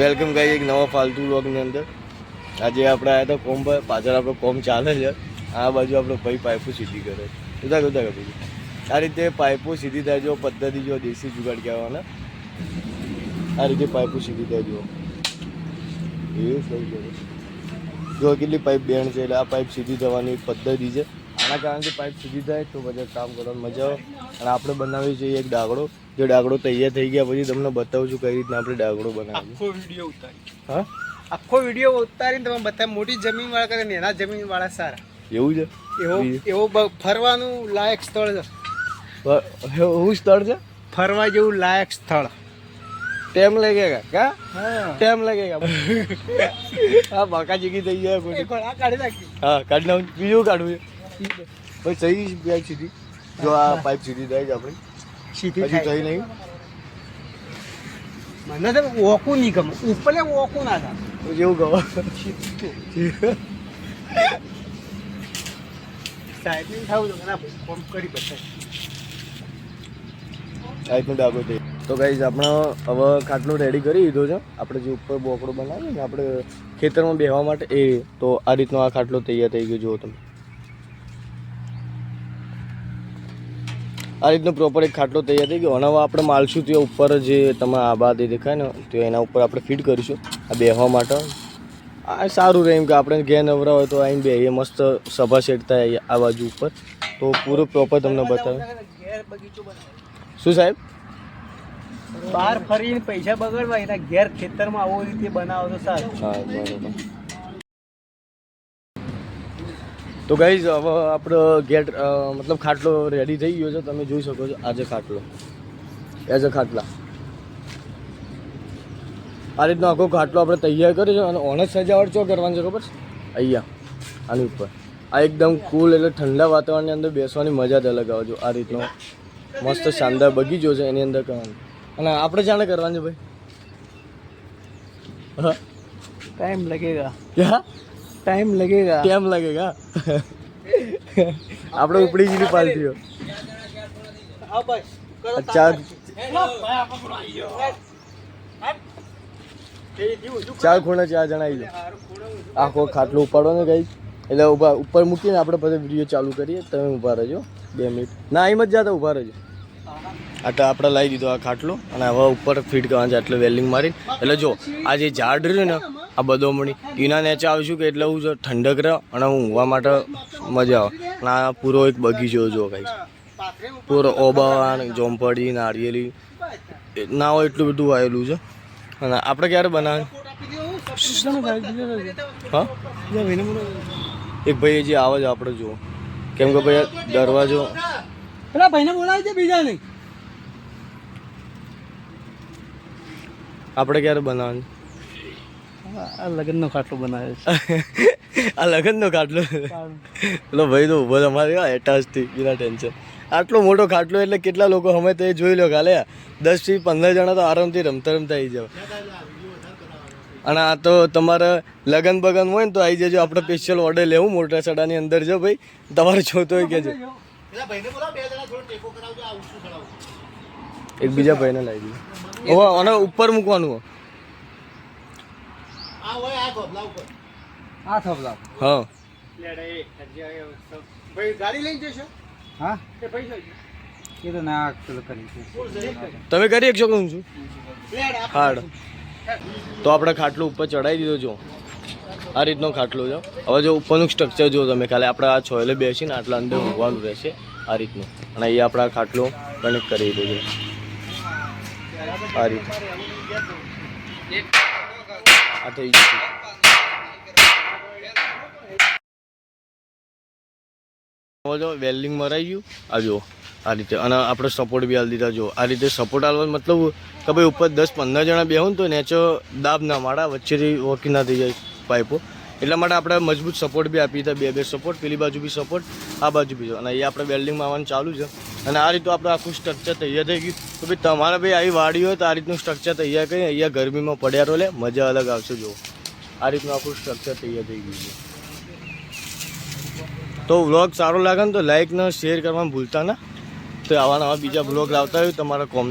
Welcome ગાઈ એક નવા ફાલતુ બ્લોગની અંદર. આજે આપણે આવ્યા હતા કોમ પર, પાછળ આપણો કોમ ચાલે છે. આ બાજુ આપણો ભાઈ પાઇપો સીધી કરે ઉદા ઉદા કરે આ રીતે પાઇપો સીધી થાય જો પદ્ધતિ જો દેશી જુગાડ કહેવાના. આ રીતે પાઇપો સીધી થાય જો. એ સહી જો કેટલી પાઇપ બેન છે, એટલે આ પાઇપ સીધી થવાની પદ્ધતિ છે. આના કે પાઇપ સુધી થાય તો પછી કામ કરવાનું મજા આવે. અને આપણે બનાવી છીએ એક ડાગડો. જે ડાગડો તૈયાર થઈ ગયા પછી તમને બતાવું છું કઈ રીતના આપણે ડાગડો બનાવીએ. આખો વીડિયો ઉતારી. હા? આખો વીડિયો ઉતારીને તમે બધા મોટી જમીન વાળા કરે ને એના જમીન વાળા સારા. એવું છે? એવો એવો ફરવાનું લાયક સ્થળ છે. એવું સ્થળ છે? ફરવા જેવું લાયક સ્થળ. ટેમ લાગે કા? હા. ટેમ લાગેગા હા બાકા ચીકી થઈ જાય કોઈ. આ કાઢી નાખી. હા કાઢી નાખું. બીજું કાઢવું છે. ભાઈ સહી પાઇપ સીધી. જો આ પાઇપ સીધી થાય છે આપણી. સીધી હજી થઈ નહીં. મને તો ઓકું નહીં ગમે. ઉપર ઓકું ના થાય. જેવું સાઈડની થવું તો ના ભાઈ ફોન કરી બતાય. આ ડાબો થઈ તો ગાઈઝ આપણે હવે ખાટલો રેડી કરી દીધો છે. આપણે જે ઉપર બોકડો બનાવીએ ને આપણે ખેતરમાં બેહવા માટે એ. તો આ રીતનો આ ખાટલો તૈયાર થઈ ગયો જુઓ તમે. આ રીતનો પ્રોપર એક ખાટલો તૈયાર થઈ ગયો. અને હવે આપણે માલશું ત્યાં ઉપર જે તમે આ બાદ એ દેખાય ને તો એના ઉપર આપણે ફિટ કરીશું. આ બેહવા માટે. આ સારું રહે એમ કે આપણે ઘેર નવરા હોય તો અહીં બેહીએ મસ્ત સભા સેટ થાય આ બાજુ ઉપર. તો પૂરો પ્રોપર તમને બતાવે. શું સાહેબ? બહાર ફરીને પૈસા બગડવા એના ઘેર ખેતરમાં આવો રીતે બનાવો તો સારું. હા બરોબર. તો ગાઈઝ હવે આપણો ગેટ મતલબ ખાટલો રેડી થઈ ગયો છે. તમે જોઈ શકો છો આજે ખાટલો. એઝ અ ખાટલા. આ રીતનો આખો ખાટલો આપણે તૈયાર કર્યો છે અને ઓણસ સજાવટ ચો કરવાની છે ખબર છે? અહીંયા આની ઉપર. આ એકદમ કુલ એટલે ઠંડા વાતાવરણની અંદર બેસવાની મજા જ અલગ આવે છે આ રીતનો મસ્ત શાનદાર બગીચો છે એની અંદર કરવાનું. અને આપણે જાણે કરવાનું છે ભાઈ? હા. ટાઈમ લગેગા. ક્યાં ટાઈમ લગેગા કેમ લાગેગા આપણે ઉપડી ગયેલી પાલટીઓ ચાર ચાર ખૂણે ચાર જણા આવી જાય આખો ખાટલો ઉપાડવાનો ગઈ એટલે ઊભા ઉપર મૂકીને આપણે પછી વીડિયો ચાલુ કરીએ. તમે ઊભા રહેજો. બે મિનિટ ના એમ જ જાતા ઊભા રહેજો. આટલા આપણે લાવી દીધો આ ખાટલો. અને હવે ઉપર ફિટ કરવાનું છે એટલે વેલ્ડિંગ મારી એટલે જો આ જે ઝાડ રહ્યું ને આ બધો મળી એના નેચે આવીશું કે એટલે હું ઠંડક રહે અને હું ઊંઘવા માટે મજા આવે. અને આ પૂરો એક બગીચો જો કઈ પૂરો ઓબાવા ને જોમપડી નારિયેલી ના હોય એટલું બધું આવેલું છે. અને આપણે ક્યારે બનાવે હા? એક ભાઈ જે આવે છે આપણે જુઓ. કેમ કે ભાઈ દરવાજો પેલા ભાઈને બોલાવી દે બીજા નહીં આપણે ક્યારે બનાવવાનું આ લગ્નનો ખાટલો બનાવે આ લગ્નનો ખાટલો? એટલે ભાઈ તો ઊભો તમારે એટાચથી બિના ટેન્શન આટલો મોટો ખાટલો એટલે કેટલા લોકો અમે તો એ જોઈ લો કાલે દસથી પંદર જણા તો આરામથી રમતા રમતા આવી જાવ અને આ તો તમારે લગન બગન હોય ને તો આવી જજો આપણે સ્પેશિયલ ઓર્ડર લેવું મોટા સડાની અંદર જો ભાઈ તમારે જોતો હોય કહેજો એક બીજા ભાઈને લાવી દીધું હવે અને ઉપર મૂકવાનું હો. આ થપલા હા. ગાડી લઈને જશો? હા? કે એ તો ના કરી તમે કરી શકશો કહું છું હાડ. તો આપણે ખાટલો ઉપર ચડાવી દીધો જો. આ રીતનો ખાટલો જો. હવે જો ઉપરનું સ્ટ્રક્ચર જો તમે ખાલી આપણે આ છોયલે બેસીને આટલા અંદર ઊંઘવાનું રહેશે આ રીતનું. અને અહીંયા આપણે આ ખાટલો કનેક્ટ કરી દીધો છે આ રીતે. આ થઈ ગયું. વેલ્ડિંગ મરાઈ ગયું. આ જુઓ, આ રીતે. અને આપણે સપોર્ટ બી આલી દીધા જો આ રીતે સપોર્ટ આલવા મતલબ કે ભાઈ ઉપર દસ, પંદર જણા બેહો ને તો નેચો દાબ ના મારા વચ્ચેથી વોકી ના થઈ જાય પાઇપો. એટલા માટે આપણે મજબૂત સપોર્ટ બી આપી દીધા, બે બે સપોર્ટ પેલી બાજુ બી સપોર્ટ આ બાજુ બી અને એ આપણે વેલ્ડિંગમાં આવવાનું ચાલુ છે. અને આ રીતનું આપણે આખું સ્ટ્રક્ચર તૈયાર થઈ ગયું. તો ભાઈ તમારે ભાઈ આવી વાડી હોય તો આ રીતનું સ્ટ્રક્ચર તૈયાર કરી અહીંયા ગરમીમાં પડ્યા રહો લે, મજા અલગ આવશે, જુઓ. આ રીતનું આખું સ્ટ્રક્ચર તૈયાર થઈ ગયું છે. તો વ્લોગ સારો લાગે ને તો લાઈક ને શેર કરવાનું ભૂલતા ના. તો આવા નવા બીજા વ્લોગ લાવતા હોય તમારા કોમ